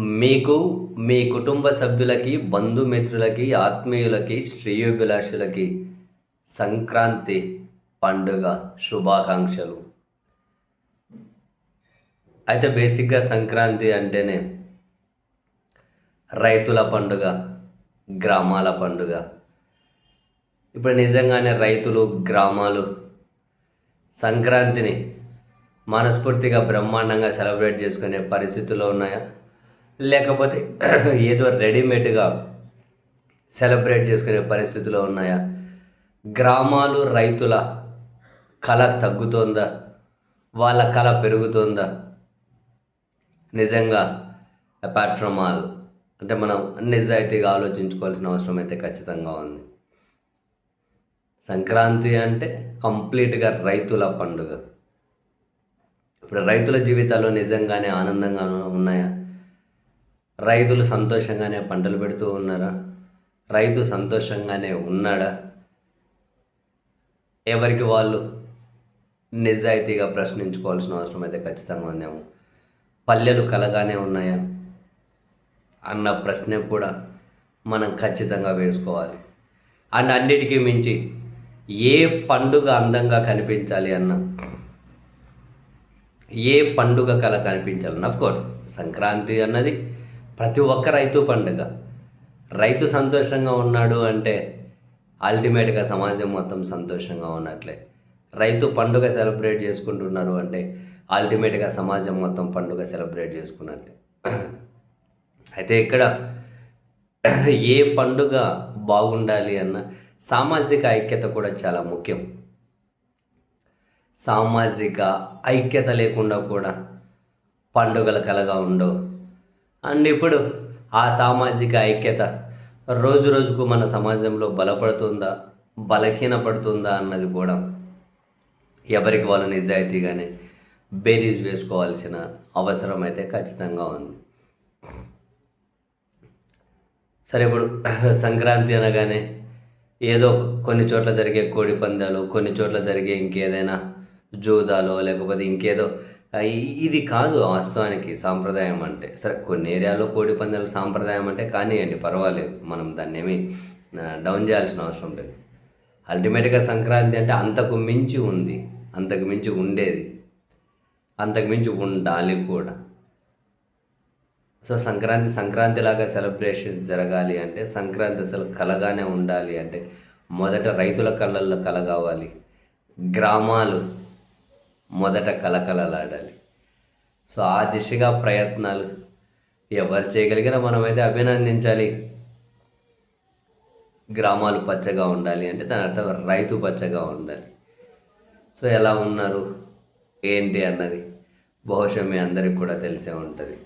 మీకు మీ కుటుంబ సభ్యులకి బంధుమిత్రులకి ఆత్మీయులకి శ్రేయోభిలాషులకి సంక్రాంతి పండుగ శుభాకాంక్షలు. అయితే బేసిక్గా సంక్రాంతి అంటేనే రైతుల పండుగ గ్రామాల పండుగ. ఇప్పుడు నిజంగానే రైతులు గ్రామాలు సంక్రాంతిని మనస్ఫూర్తిగా బ్రహ్మాండంగా సెలబ్రేట్ చేసుకునే పరిస్థితుల్లో ఉన్నాయా? లేకపోతే ఏదో రెడీమేడ్గా సెలబ్రేట్ చేసుకునే పరిస్థితిలో ఉన్నాయా? గ్రామాలు రైతుల కళ తగ్గుతోందా? వాళ్ళ కళ పెరుగుతోందా? నిజంగా అపార్ట్ ఫ్రమ్ ఆల్ అంటే మనం నిజాయితీగా ఆలోచించుకోవాల్సిన అవసరం అయితే ఖచ్చితంగా ఉంది. సంక్రాంతి అంటే కంప్లీట్గా రైతుల పండుగ. ఇప్పుడు రైతుల జీవితాల్లో నిజంగానే ఆనందంగా ఉన్నాయా? రైతులు సంతోషంగానే పంటలు పెడుతూ ఉన్నారా? రైతు సంతోషంగానే ఉన్నాడా? ఎవరికి వాళ్ళు నిజాయితీగా ప్రశ్నించుకోవాల్సిన అవసరం అయితే ఖచ్చితంగా ఉందేమో పల్లెలు కలగానే ఉన్నాయా? అన్న ప్రశ్న కూడా మనం ఖచ్చితంగా వేసుకోవాలి. అండ్ అన్నిటికీ మించి ఏ పండుగ అందంగా కనిపించాలి అన్న? ఏ పండుగ కళ కనిపించాలి కోర్స్ సంక్రాంతి అన్నది ప్రతి ఒక్క రైతు పండుగ. రైతు సంతోషంగా ఉన్నాడు అంటే అల్టిమేట్గా సమాజం మొత్తం సంతోషంగా ఉన్నట్లే. రైతు పండుగ సెలబ్రేట్ చేసుకుంటున్నారు అంటే అల్టిమేట్గా సమాజం మొత్తం పండుగ సెలబ్రేట్ చేసుకున్నట్లే. అయితే ఇక్కడ ఏ పండుగ బాగుండాలి అన్న సామాజిక ఐక్యత కూడా చాలా ముఖ్యం. సామాజిక ఐక్యత లేకుండా కూడా పండుగలు కలగా ఉండవు. అండ్ ఇప్పుడు ఆ సామాజిక ఐక్యత రోజు రోజుకు మన సమాజంలో బలపడుతుందా బలహీనపడుతుందా అన్నది కూడా ఎవరికి వాళ్ళు నిజాయితీగానే బేరీజ్ వేసుకోవాల్సిన అవసరం అయితే ఖచ్చితంగా ఉంది. సరే ఇప్పుడు సంక్రాంతి అనగానే ఏదో కొన్ని చోట్ల జరిగే కోడి పందాలు కొన్ని చోట్ల జరిగే ఇంకేదైనా జూదాలో లేకపోతే ఇంకేదో ఇది కాదు వాస్తవానికి సాంప్రదాయం అంటే. సరే కొన్ని ఏరియాలో కోడి పందాలు సాంప్రదాయం అంటే కానివ్వండి పర్వాలేదు. మనం దాన్ని ఏమి డౌన్ చేయాల్సిన అవసరం లేదు అల్టిమేట్గా సంక్రాంతి అంటే అంతకు మించి ఉంది. అంతకు మించి ఉండేది. అంతకు మించి ఉండాలి కూడా. సో సంక్రాంతి సంక్రాంతి లాగా సెలబ్రేషన్స్ జరగాలి అంటే సంక్రాంతి అసలు కలగానే ఉండాలి అంటే మొదట రైతుల కళ్ళల్లో కలగావాలి. గ్రామాలు మొదట కలకలలాడాలి సో ఆ దిశగా ప్రయత్నాలు ఎవరు చేయగలిగినా మనమైతే అభినందించాలి. గ్రామాలు పచ్చగా ఉండాలి అంటే దాని అర్థం రైతు పచ్చగా ఉండాలి. సో ఎలా ఉన్నారు? ఏంటి అన్నది బహుశా మీ అందరికి కూడా తెలిసే ఉంటుంది.